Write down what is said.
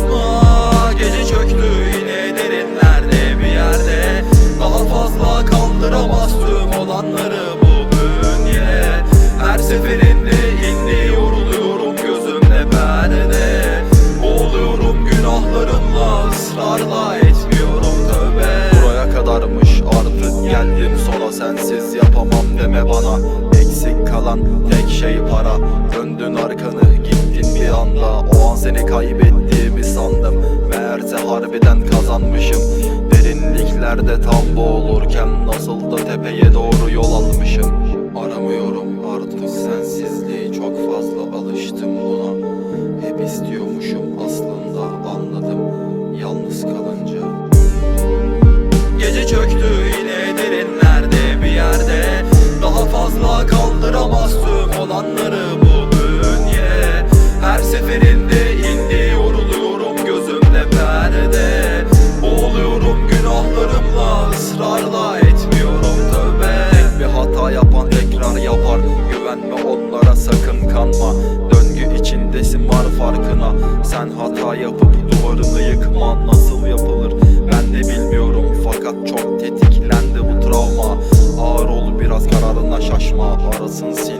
unutma Gece çöktü yine derinlerde bir yerde. Daha fazla kaldıramaz olanları bu bünye. Her seferinde indi yoruluyorum gözümde perde. Boğuluyorum günahlarımla ısrarla etmiyorum tövbe. Buraya kadarmış artık geldim sona sensiz yapamam deme bana. Eksik kalan tek şey para. Döndün arkanı gittin bir anda. O an seni kaybettim harbiden kazanmışım. Derinliklerde tam boğulurken Nasıl da tepeye doğru yol almışım. Aramıyorum artık sensizliği Çok fazla alıştım buna. Hep istiyormuşum aslında Güvenme onlara sakın kanma. Döngü içindesin var farkına. Sen hata yapıp duvarını yıkma Nasıl yapılır? Ben de bilmiyorum Fakat çok tetiklendi bu travma. Ağır ol biraz kararına şaşma. Arasın yalan